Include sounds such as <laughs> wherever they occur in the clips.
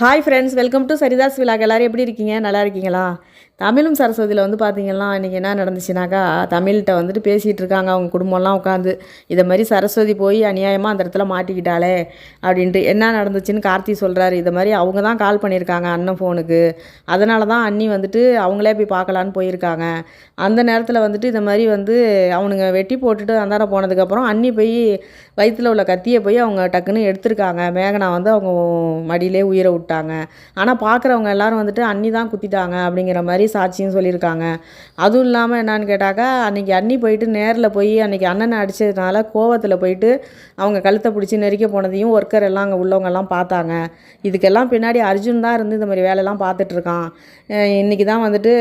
Hi friends welcome to Saritha's vlog எல்லோரும் எப்படி இருக்கீங்க? நல்லா இருக்கீங்களா? தமிழும் சரஸ்வதியில் வந்து பார்த்தீங்கன்னா இன்றைக்கி என்ன நடந்துச்சுனாக்கா தமிழ்கிட்ட வந்துட்டு பேசிகிட்டு இருக்காங்க. அவங்க குடும்பம்லாம் உட்காந்து இதை மாதிரி சரஸ்வதி போய் அநியாயமாக அந்த இடத்துல மாட்டிக்கிட்டாளே அப்படின்ட்டு என்ன நடந்துச்சுன்னு கார்த்தி சொல்கிறாரு இதை மாதிரி அவங்க தான் கால் பண்ணியிருக்காங்க அண்ணன் ஃபோனுக்கு அதனால தான் அண்ணி வந்துட்டு அவங்களே போய் பார்க்கலான்னு போயிருக்காங்க. அந்த நேரத்தில் வந்துட்டு இந்த மாதிரி வந்து அவனுங்க வெட்டி போட்டுட்டு அந்தாண்ட போனதுக்கப்புறம் அண்ணி போய் வயிற்றில் உள்ள கத்தியை போய் அவங்க டக்குன்னு எடுத்திருக்காங்க. மேகனா வந்து அவங்க மடியிலே உயிரை விட்டாங்க ஆனால் பார்க்குறவங்க எல்லாரும் வந்துட்டு அண்ணி தான் குத்திட்டாங்க அப்படிங்கிற மாதிரி சாட்சியும் சொல்லியிருக்காங்க. அதுவும் இல்லாமல் என்னான்னு கேட்டாக்கா அன்றைக்கி அண்ணி போயிட்டு நேரில் போய் அன்றைக்கி அண்ணனை அடித்ததுனால கோவத்தில் போயிட்டு அவங்க கழுத்தை பிடிச்சி நெருக்க போனதையும் ஒர்க்கர் எல்லாம் அங்கே உள்ளவங்கெல்லாம் பார்த்தாங்க. இதுக்கெல்லாம் பின்னாடி அர்ஜுன் தான் இருந்து இந்த மாதிரி வேலையெல்லாம் பார்த்துட்ருக்கான் இன்றைக்கி தான் வந்துட்டு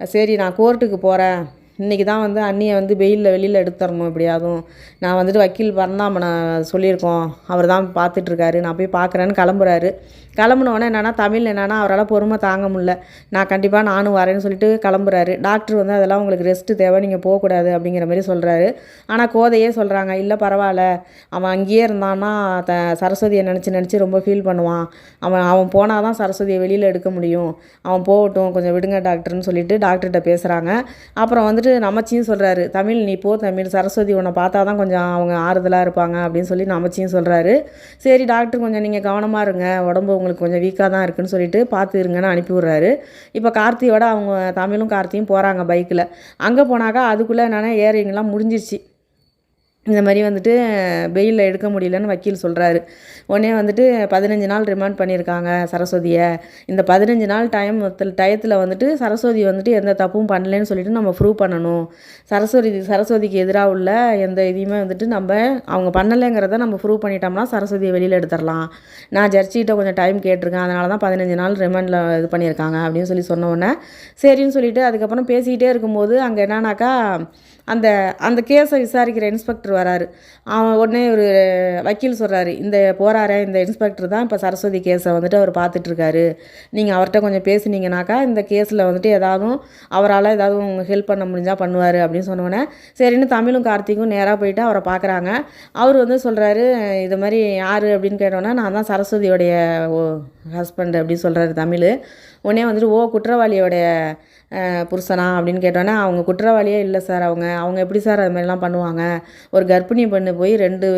சரி நான் கோர்ட்டுக்கு போகிறேன் இன்றைக்கி தான் வந்து அண்ணியை வந்து வெயிலில் வெளியில் எடுத்துடணும் எப்படியாதும் நான் வந்துட்டு வக்கீல் பரந்தாமனை சொல்லியிருக்கோம். அவர் தான் பார்த்துட்ருக்காரு. நான் போய் பார்க்குறேன்னு கிளம்புறாரு. கிளம்புனோடனே என்னென்னா தமிழ் என்னென்னா அவரால் பொறுமை தாங்க முடில நான் கண்டிப்பாக நானும் வரேன்னு சொல்லிட்டு கிளம்புறாரு. டாக்டர் வந்து அதெல்லாம் உங்களுக்கு ரெஸ்ட்டு தேவை நீங்கள் போகக்கூடாது அப்படிங்கிற மாதிரி சொல்கிறாரு ஆனால் கோதையே சொல்கிறாங்க இல்லை பரவாயில்ல. அவன் அங்கேயே இருந்தான்னா த சரஸ்வதியை நினச்சி நினச்சி ரொம்ப ஃபீல் பண்ணுவான். அவன் அவன் போனால் தான் சரஸ்வதியை வெளியில் எடுக்க முடியும். அவன் போகட்டும் கொஞ்சம் விடுங்க டாக்டர்னு சொல்லிட்டு டாக்டர்கிட்ட பேசுகிறாங்க அப்புறம் வந்துட்டு நமச்சியும் சொல்கிறாரு தமிழ் நீ போ தமிழ் சரஸ்வதி உன்னை பார்த்தா தான் கொஞ்சம் அவங்க ஆறுதலாக இருப்பாங்க அப்படின்னு சொல்லி நமச்சியும் சொல்கிறாரு சரி டாக்டர் கொஞ்சம் நீங்கள் கவனமாக இருங்க உடம்பு உங்களுக்கு கொஞ்சம் வீக்காக தான் இருக்குன்னு சொல்லிட்டு பார்த்து இருங்கன்னு அனுப்பி விட்றாரு. இப்போ கார்த்தியோட அவங்க தமிழும் கார்த்தியும் போகிறாங்க பைக்கில் அங்கே போனாக்கா அதுக்குள்ளே என்னென்னா ஏரிங்கெல்லாம் முடிஞ்சிருச்சு. இந்த மாதிரி வந்துட்டு பெயிலில் எடுக்க முடியலன்னு வக்கீல் சொல்கிறாரு உடனே வந்துட்டு பதினஞ்சு நாள் ரிமாண்ட் பண்ணியிருக்காங்க சரஸ்வதியை. இந்த பதினஞ்சு நாள் டைம் டயத்தில் வந்துட்டு சரஸ்வதி வந்துட்டு எந்த தப்பும் பண்ணலன்னு சொல்லிட்டு நம்ம ப்ரூவ் பண்ணணும். சரஸ்வதி சரஸ்வதிக்கு எதிராக உள்ள எந்த இதையுமே வந்துட்டு நம்ம அவங்க பண்ணலைங்கிறத நம்ம ப்ரூவ் பண்ணிட்டோம்னா சரஸ்வதியை வெளியில் எடுத்துடலாம். நான் ஜட்ஜிகிட்ட கொஞ்சம் டைம் கேட்டிருக்கேன். அதனால தான் பதினஞ்சு நாள் ரிமாண்டில் இது பண்ணியிருக்காங்க அப்படின்னு சொல்லி சொன்ன உடனே சரின்னு சொல்லிட்டு அதுக்கப்புறம் பேசிக்கிட்டே இருக்கும்போது அங்கே என்னன்னாக்கா அந்த அந்த கேஸை விசாரிக்கிற இன்ஸ்பெக்டர் வராரு. அவன் உடனே ஒரு வக்கீல் சொல்கிறாரு இந்த போகிறாரே இந்த இன்ஸ்பெக்டர் தான் இப்போ சரஸ்வதி கேஸை வந்துட்டு அவர் பார்த்துட்ருக்காரு நீங்கள் அவர்கிட்ட கொஞ்சம் பேசுனீங்கனாக்கா இந்த கேஸில் வந்துட்டு ஏதாவது அவரால் ஏதாவது உங்கள் ஹெல்ப் பண்ண முடிஞ்சால் பண்ணுவார் அப்படின்னு சொன்னோடனே சரின்னு தமிழும் கார்த்திக்கும் நேராக போயிட்டு அவரை பார்க்குறாங்க அவர் வந்து சொல்கிறாரு இது மாதிரி யார்? அப்படின்னு கேட்டோன்னே நான் தான் சரஸ்வதியோடைய ஹஸ்பண்ட் அப்படின்னு சொல்கிறாரு தமிழ். உடனே வந்துட்டு ஓ குற்றவாளியோடைய புருஷனா அப்படின்னு கேட்டோன்னே அவங்க குற்றவாளியே இல்லை சார் அவங்க. அவங்க எப்படி சார் அது மாதிரிலாம் பண்ணுவாங்க? ஒரு கர்ப்பிணி பெண்ணு போய் ரெண்டு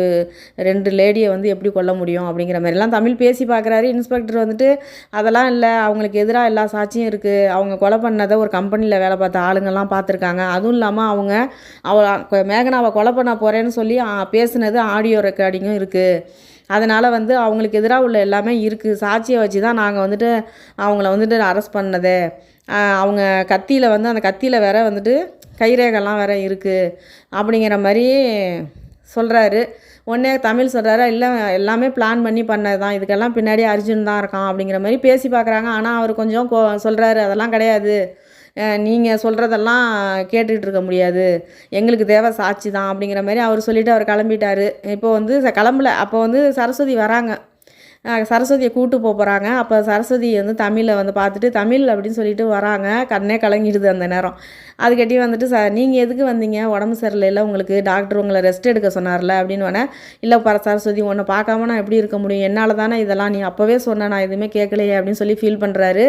ரெண்டு லேடியை வந்து எப்படி கொல்ல முடியும் அப்படிங்கிற மாதிரிலாம் தமிழ் பேசி பார்க்குறாரு. இன்ஸ்பெக்டர் வந்துட்டு அதெல்லாம் இல்லை. அவங்களுக்கு எதிராக எல்லா சாட்சியும் இருக்குது அவங்க கொலை பண்ணதை ஒரு கம்பெனியில் வேலை பார்த்த ஆளுங்கள்லாம் பார்த்துருக்காங்க. அதுவும் இல்லாமல் அவங்க அவ மேகனாவை கொலை பண்ண போகிறேன்னு சொல்லி பேசுனது ஆடியோ ரெக்கார்டிங்கும் இருக்குது அதனால் வந்து அவங்களுக்கு எதிராக உள்ள எல்லாமே இருக்குது சாட்சியை வச்சு தான் நாங்கள் வந்துட்டு அவங்கள வந்துட்டு அரெஸ்ட் பண்ணதே. அவங்க கத்தியில் வந்து அந்த கத்தியில் வேற வந்துட்டு கைரேகெல்லாம் வேற இருக்குது அப்படிங்கிற மாதிரி சொல்கிறாரு உடனே தமிழ் சொல்கிறாரு இல்லை எல்லாமே பிளான் பண்ணி பண்ணது தான் இதுக்கெல்லாம் பின்னாடி அர்ஜுன் தான் இருக்கான் அப்படிங்கிற மாதிரி பேசி பார்க்குறாங்க. ஆனால் அவர் கொஞ்சம் கோ சொல்கிறாரு அதெல்லாம் கிடையாது. நீங்கள் சொல்கிறதெல்லாம் கேட்டுக்கிட்டு இருக்க முடியாது. எங்களுக்கு தேவை சாட்சி தான் அப்படிங்கிற மாதிரி அவர் சொல்லிவிட்டு அவர் கிளம்பிட்டார். இப்போ வந்து கிளம்பல. அப்போ வந்து சரஸ்வதி வராங்க. சரஸ்வதியை கூட்டு போக போகிறாங்க அப்போ சரஸ்வதி வந்து தமிழில் வந்து பார்த்துட்டு தமிழ் அப்படின்னு சொல்லிட்டு வராங்க. கண்ணே கலங்கிடுது அந்த நேரம். அதுக்கட்டி வந்துட்டு ச நீங்கள் எதுக்கு வந்தீங்க? உடம்பு சரியில்லை உங்களுக்கு டாக்டர் உங்களை ரெஸ்ட் எடுக்க சொன்னார்ல அப்படின்னு உடனே இல்லை பர சரஸ்வதி உன்னை பார்க்காம நான் எப்படி இருக்க முடியும்? என்னால் தானே இதெல்லாம் நீ அப்போவே சொன்ன நான் எதுவுமே கேட்கலையே அப்படின்னு சொல்லி ஃபீல் பண்ணுறாரு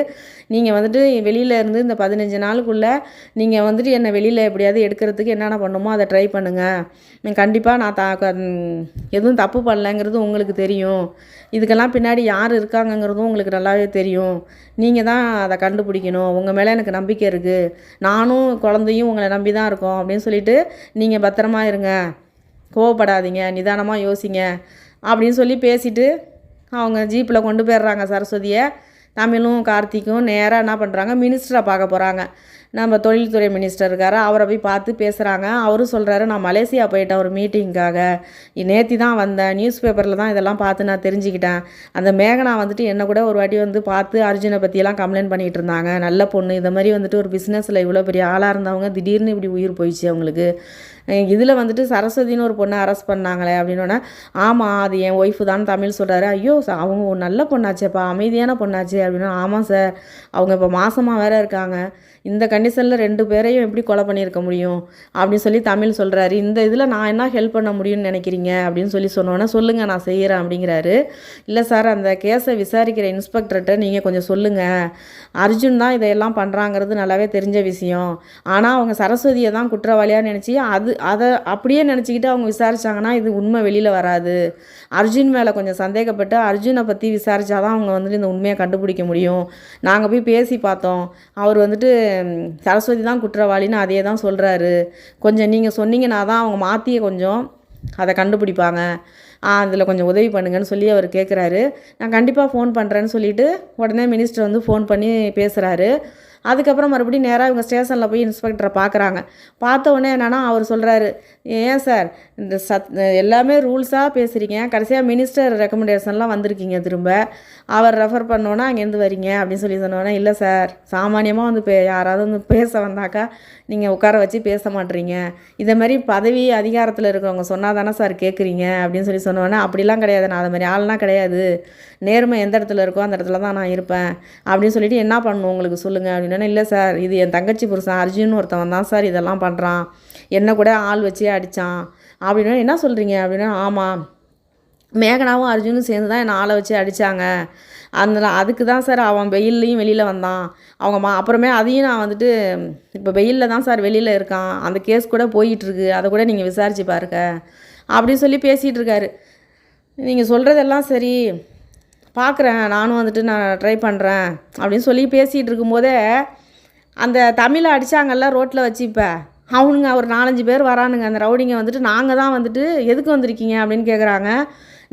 நீங்கள் வந்துட்டு வெளியில் இருந்து இந்த பதினஞ்சு நாளுக்குள்ளே நீங்கள் வந்துட்டு என்னை வெளியில் எப்படியாவது எடுக்கிறதுக்கு என்னென்ன பண்ணுமோ அதை ட்ரை பண்ணுங்கள் கண்டிப்பாக நான் தா எதுவும் தப்பு பண்ணலைங்கிறது உங்களுக்கு தெரியும். இதுக்கெல்லாம் பின்னாடி யார் இருக்காங்கங்கிறதும் உங்களுக்கு நல்லாவே தெரியும். நீங்கள் தான் அதை கண்டுபிடிக்கணும். உங்கள் மேலே எனக்கு நம்பிக்கை இருக்குது நானும் குழந்தையும் உங்களை நம்பி தான் இருக்கோம் அப்படின்னு சொல்லிட்டு நீங்கள் பத்திரமா இருங்க. கோவப்படாதீங்க. நிதானமாக யோசிங்க. அப்படின்னு சொல்லி பேசிவிட்டு அவங்க ஜீப்பில் கொண்டு போயிடுறாங்க சரஸ்வதியை. தமிழும் கார்த்திக்கும் நேராக என்ன பண்ணுறாங்க மினிஸ்டரை பார்க்க போகிறாங்க நம்ம தொழில்துறை மினிஸ்டர் இருக்கார் அவரை போய் பார்த்து பேசுகிறாங்க அவரும் சொல்கிறாரு நான் மலேசியா போயிட்டேன் ஒரு மீட்டிங்க்காக நேற்று தான் வந்தேன் நியூஸ் பேப்பரில் தான் இதெல்லாம் பார்த்து நான் தெரிஞ்சுக்கிட்டேன். அந்த மேகனா வந்துட்டு என்னை கூட ஒரு வாட்டி வந்து பார்த்து அர்ஜுனை பற்றியெல்லாம் கம்ப்ளைண்ட் பண்ணிகிட்டு இருந்தாங்க. நல்ல பொண்ணு இந்த மாதிரி வந்துட்டு ஒரு பிஸ்னஸில் இவ்வளோ பெரிய ஆளாக இருந்தவங்க திடீர்னு இப்படி உயிர் போயிடுச்சு அவங்களுக்கு. இதில் வந்துட்டு சரஸ்வதினு ஒரு பொண்ணை அரெஸ்ட் பண்ணாங்களே அப்படின்னோடனே ஆமாம் அது என் ஒய்ஃபு தான் தமிழ் சொல்கிறாரு ஐயோ அவங்க ஒரு நல்ல பொண்ணாச்சேப்பா அமைதியான பொண்ணாச்சே அப்படின்னா ஆமாம் சார் அவங்க இப்போ மாசமாக வேற இருக்காங்க. இந்த க கண்டிஷனில் ரெண்டு பேரையும் எப்படி கொலை பண்ணியிருக்க முடியும் அப்படின்னு சொல்லி தமிழ் சொல்கிறாரு இந்த இதில் நான் என்ன ஹெல்ப் பண்ண முடியும்னு நினைக்கிறீங்க? அப்படின்னு சொல்லி சொன்னோன்னே சொல்லுங்கள் நான் செய்கிறேன் அப்படிங்கிறாரு. இல்லை சார் அந்த கேஸை விசாரிக்கிற இன்ஸ்பெக்டர்கிட்ட நீங்கள் கொஞ்சம் சொல்லுங்கள் அர்ஜுன் தான் இதையெல்லாம் பண்ணுறாங்கிறது நல்லாவே தெரிஞ்ச விஷயம். ஆனால் அவங்க சரஸ்வதியை தான் குற்றவாளியாக நினச்சி அது அதை அப்படியே நினச்சிக்கிட்டு அவங்க விசாரிச்சாங்கன்னா இது உண்மை வெளியில் வராது. அர்ஜுன் மேலே கொஞ்சம் சந்தேகப்பட்டு அர்ஜுனை பற்றி விசாரிச்சாதான் அவங்க வந்துட்டு இந்த உண்மையை கண்டுபிடிக்க முடியும். நாங்கள் போய் பேசி பார்த்தோம். அவர் வந்துட்டு சரஸ்வதி தான் குற்றவாளின்னு அதே தான் சொல்கிறாரு கொஞ்சம் நீங்கள் சொன்னீங்கன்னா தான் அவங்க மாற்றிய கொஞ்சம் அதை கண்டுபிடிப்பாங்க. அதில் கொஞ்சம் உதவி பண்ணுங்கன்னு சொல்லி அவர் கேட்குறாரு நான் கண்டிப்பாக ஃபோன் பண்ணுறேன்னு சொல்லிட்டு உடனே மினிஸ்டர் வந்து ஃபோன் பண்ணி பேசுகிறாரு அதுக்கப்புறம் மறுபடியும் நேராக இவங்க ஸ்டேஷனில் போய் இன்ஸ்பெக்டரை பார்க்குறாங்க பார்த்த உடனே என்னன்னா அவர் சொல்கிறாரு ஏன் சார் இந்த சத் எல்லாமே ரூல்ஸாக பேசுகிறீங்க கடைசியாக மினிஸ்டர் ரெக்கமெண்டேஷன்லாம் வந்திருக்கீங்க திரும்ப. அவர் ரெஃபர் பண்ணோன்னா அங்கேருந்து வரீங்க. அப்படின்னு சொல்லி சொன்னோன்னே இல்லை சார் சாமானியமாக வந்து பே யாராவது வந்து பேச வந்தாக்கா நீங்கள் உட்கார வச்சு பேச மாட்றீங்க. இதை மாதிரி பதவி அதிகாரத்தில் இருக்கிறவங்க சொன்னால் தானே சார் கேட்குறீங்க அப்படின்னு சொல்லி சொன்னோன்னே அப்படிலாம் கிடையாது. நான் அது மாதிரி ஆள்லாம் கிடையாது. நேர்மை எந்த இடத்துல இருக்கோ அந்த இடத்துல தான் நான் இருப்பேன். அப்படின்னு சொல்லிட்டு என்ன பண்ணணும்? உங்களுக்கு சொல்லுங்கள் அப்படின்னு இல்லை சார். இது என் தங்கச்சி புருஷன் அர்ஜுன் ஒருத்தவன் தான் சார் இதெல்லாம் பண்ணுறான் என்ன கூட ஆள் வச்சு அடித்தான் அப்படின்னா என்ன சொல்கிறீங்க அப்படின்னா ஆமாம் மேகனாவும் அர்ஜுனும் சேர்ந்து தான் என்னை ஆளை வச்சு அடித்தாங்க அதனால் அதுக்கு தான் சார் அவன் வெயில்லையும் வெளியில் வந்தான். அவங்க மா அப்புறமே அதையும் நான் வந்துட்டு இப்போ வெயிலில் தான் சார் வெளியில் இருக்கான். அந்த கேஸ் கூட போயிட்டுருக்கு அதை கூட நீங்கள் விசாரிச்சு பாருங்க. அப்படின்னு சொல்லி பேசிகிட்டு இருக்காரு. நீங்கள் சொல்கிறதெல்லாம் சரி. பார்க்குறேன் நானும் வந்துட்டு நான் ட்ரை பண்ணுறேன் அப்படின்னு சொல்லி பேசிகிட்டு இருக்கும்போதே அந்த தமிழை அடித்தாங்கல்ல ரோட்டில் வச்சு இப்போ. அவனுங்க ஒரு நாலஞ்சு பேர் வரானுங்க. அந்த ரவுடிங்க வந்துட்டு நாங்கள் தான் வந்துட்டு எதுக்கு வந்திருக்கீங்க அப்படின்னு கேட்குறாங்க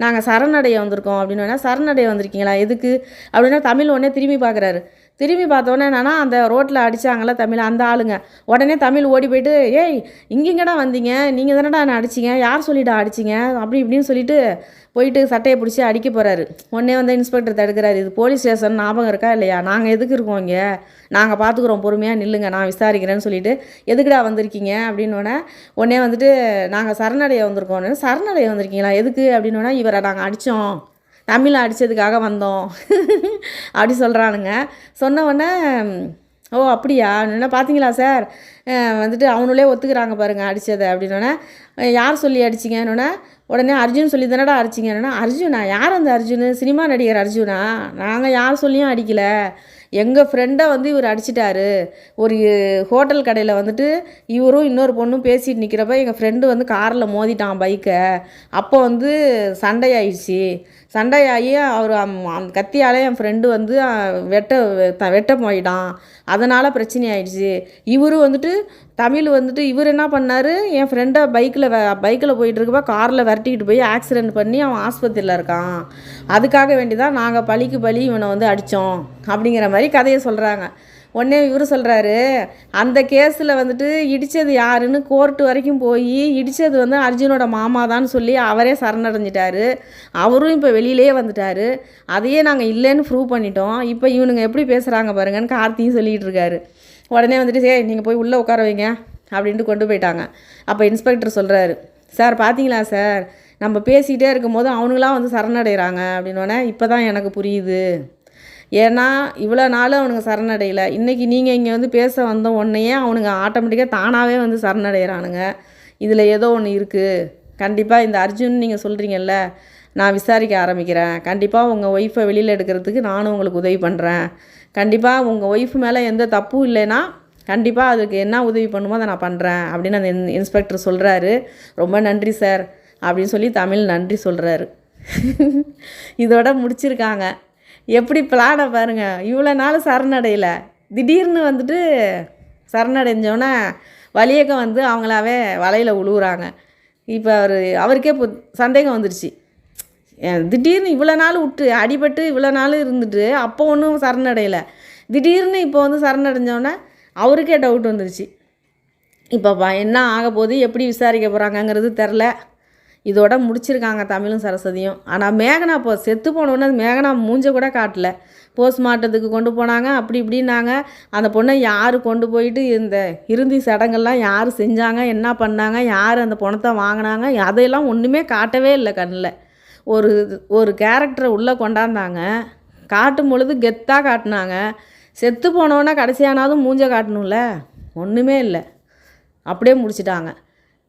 நாங்கள் சரணடைய வந்திருக்கோம் அப்படின்னு வேணால் சரணடைய வந்திருக்கீங்களா? எதுக்கு? அப்படின்னா தமிழ் உடனே திரும்பி பார்க்குறாரு. திரும்பி பார்த்தோன்னே என்னன்னா அந்த ரோட்டில் அடித்தாங்களே தமிழ் அந்த ஆளுங்க. உடனே தமிழ் ஓடி போயிட்டு ஏய் இங்கெங்கடா வந்தீங்க? நீங்கள் தானடா என்ன அடிச்சிங்க? யார் சொல்லிட்டா அடிச்சிங்க? அப்படி இப்படின்னு சொல்லிட்டு போயிட்டு சட்டையை பிடிச்சி அடிக்க போகிறாரு உடனே வந்து இன்ஸ்பெக்டர் தடுக்கிறாரு இது போலீஸ் ஸ்டேஷன் ஞாபகம் இருக்கா இல்லையா? நாங்கள் எதுக்கு இருக்கோம் இங்கே? நாங்கள் பார்த்துக்குறோம் பொறுமையாக நில்லுங்க நான் விசாரிக்கிறேன்னு சொல்லிட்டு எதுக்குடா வந்திருக்கீங்க? அப்படின்னோடனே உடனே வந்துட்டு நாங்கள் சரணடைய வந்திருக்கோம் சரணடைய வந்திருக்கீங்களா? எதுக்கு? அப்படின்னோடனே இவரை நாங்கள் அடித்தோம் தமிழை அடித்ததுக்காக வந்தோம். அப்படி சொல்கிறானுங்க சொன்ன உடனே ஓ அப்படியா? என்ன பார்த்தீங்களா சார்? வந்துட்டு அவனுள்ளே ஒத்துக்கிறாங்க பாருங்க அடித்ததை அப்படின்னோடனே யார் சொல்லி அடிச்சிங்கன்னொன்னே உடனே அர்ஜுன் சொல்லி தானடா அடிச்சிங்கன்னா அர்ஜுனா? யார் அந்த அர்ஜுன்? சினிமா நடிகர் அர்ஜுனா? நாங்கள் யார் சொல்லியும் அடிக்கலை. எங்கள் ஃப்ரெண்டை வந்து இவர் அடிச்சிட்டாரு. ஒரு ஹோட்டல் கடையில் வந்துட்டு இவரும் இன்னொரு பொண்ணும் பேசிட்டு நிற்கிறப்ப எங்கள் ஃப்ரெண்டு வந்து காரில் மோதிட்டான் பைக்கை அப்போ வந்து சண்டையாயிடுச்சு. சண்டையாகி அவர் அம்- அந்த கத்தியால் என் ஃப்ரெண்டு வந்து வெட்ட த- வெட்ட போயிட்டான். அதனால் பிரச்சனை ஆயிடுச்சு இவரும் வந்துட்டு தமிழ் வந்துட்டு இவர் என்ன பண்ணார்? என் ஃப்ரெண்டை பைக்கில் பைக்கில் போயிட்டுருக்கப்ப காரில் விரட்டிக்கிட்டு போய் ஆக்சிடென்ட் பண்ணி அவன் ஆஸ்பத்திரியில் இருக்கான். அதுக்காக வேண்டி தான் நாங்கள் பழிக்கு பழி இவனை வந்து அடித்தோம் அப்படிங்கிற மாதிரி கதையை சொல்கிறாங்க உடனே இவர் சொல்கிறாரு அந்த கேஸில் வந்துட்டு இடித்தது யாருன்னு கோர்ட்டு வரைக்கும் போய் இடித்தது வந்து அர்ஜுனோட மாமா தான் சொல்லி அவரே சரணடைஞ்சிட்டாரு. அவரும் இப்போ வெளியிலே வந்துட்டாரு. அதையே நாங்கள் இல்லைன்னு ப்ரூவ் பண்ணிட்டோம். இப்போ இவனுங்க எப்படி பேசுகிறாங்க பாருங்கன்னு கார்த்தியும் சொல்லிகிட்டு இருக்காரு. உடனே வந்துட்டு சரி நீங்கள் போய் உள்ளே உட்கார வைங்க அப்படின்ட்டு கொண்டு போயிட்டாங்க. அப்போ இன்ஸ்பெக்டர் சொல்கிறாரு சார் பார்த்தீங்களா சார்? நம்ம பேசிக்கிட்டே இருக்கும்போது அவனுங்களாம் வந்து சரணடைகிறாங்க அப்படின்னோடனே இப்போ தான் எனக்கு புரியுது. ஏன்னா இவ்வளோ நாளும் அவனுங்க சரணடையலை. இன்றைக்கி நீங்கள் இங்கே வந்து பேச வந்த உடனேயே அவனுங்க ஆட்டோமேட்டிக்காக தானாகவே வந்து சரணடைகிறானுங்க இதில் ஏதோ ஒன்று இருக்குது கண்டிப்பாக இந்த அர்ஜுன் நீங்கள் சொல்கிறீங்கல்ல நான் விசாரிக்க ஆரம்பிக்கிறேன். கண்டிப்பாக உங்கள் ஒய்ஃபை வெளியில் எடுக்கிறதுக்கு நானும் உங்களுக்கு உதவி பண்ணுறேன் கண்டிப்பாக உங்கள் ஒய்ஃப் மேலே எந்த தப்பும் இல்லைன்னா கண்டிப்பாக அதுக்கு என்ன உதவி பண்ணுமோ அதை நான் பண்ணுறேன் அப்படின்னு அந்த இன்- இன்ஸ்பெக்டர் சொல்கிறாரு ரொம்ப நன்றி சார் அப்படின்னு சொல்லி தமிழ் நன்றி சொல்கிறாரு <laughs> இதோட முடிச்சிருக்காங்க. எப்படி பிளானை பாருங்கள் இவ்வளோ நாள் சரணடையல. திடீர்னு வந்துட்டு சரணடைஞ்சோன்னே வலியக்கம் வந்து அவங்களாவே வலையில் உழுவுறாங்க. இப்போ அவர் அவருக்கே இப்போ சந்தேகம் வந்துருச்சு. திடீர்னு இவ்வளோ நாள் விட்டு அடிபட்டு இவ்வளோ நாள் இருந்துட்டு அப்போ ஒன்றும் சரணடையலை. திடீர்னு இப்போ வந்து சரணடைஞ்சோன்னே அவருக்கே டவுட் வந்துருச்சு. இப்போ என்ன ஆக போகுது எப்படி விசாரிக்க போகிறாங்கங்கிறது தெரில இதோட முடிச்சிருக்காங்க தமிழும் சரஸ்வதியும். ஆனால் மேகனா இப்போ செத்து போனோன்னே மேகனா மூஞ்ச கூட காட்டல. போஸ்ட்மார்ட்டத்துக்கு கொண்டு போனாங்க அப்படி இப்படின்னாங்க. அந்த பொண்ணை யார் கொண்டு போயிட்டு இந்த இறுதி சடங்கெல்லாம் யார் செஞ்சாங்க என்ன பண்ணாங்க யார் அந்த பணத்தை வாங்கினாங்க அதையெல்லாம் ஒன்றுமே காட்டவே இல்லை கண்ணில். ஒரு ஒரு கேரக்டரை உள்ளே கொண்டாந்தாங்க. காட்டும் பொழுது கெத்தாக காட்டினாங்க. செத்து போனோன்னா கடைசியானாலும் மூஞ்ச காட்டணும்ல? ஒன்றுமே இல்லை. அப்படியே முடிச்சிட்டாங்க.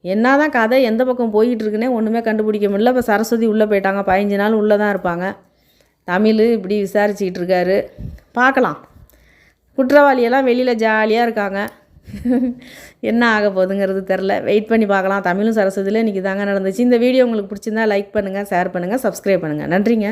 என்ன தான் கதை எந்த பக்கம் போயிட்டுருக்குன்னே ஒன்றுமே கண்டுபிடிக்க முடியல. இப்போ சரஸ்வதி உள்ளே போயிட்டாங்க. பதினஞ்சு நாள் உள்ளே தான் இருப்பாங்க. தமிழ் இப்படி விசாரிச்சுக்கிட்டு இருக்காரு. பார்க்கலாம். குற்றவாளியெல்லாம் வெளியில் ஜாலியாக இருக்காங்க. என்ன ஆக போகுதுங்கிறது தெரில வெயிட் பண்ணி பார்க்கலாம். தமிழும் சரஸ்வதியில் இன்றைக்கி தாங்க நடந்துச்சு. இந்த வீடியோ உங்களுக்கு பிடிச்சிருந்தா லைக் பண்ணுங்கள் ஷேர் பண்ணுங்கள் சப்ஸ்கிரைப் பண்ணுங்கள் நன்றிங்க.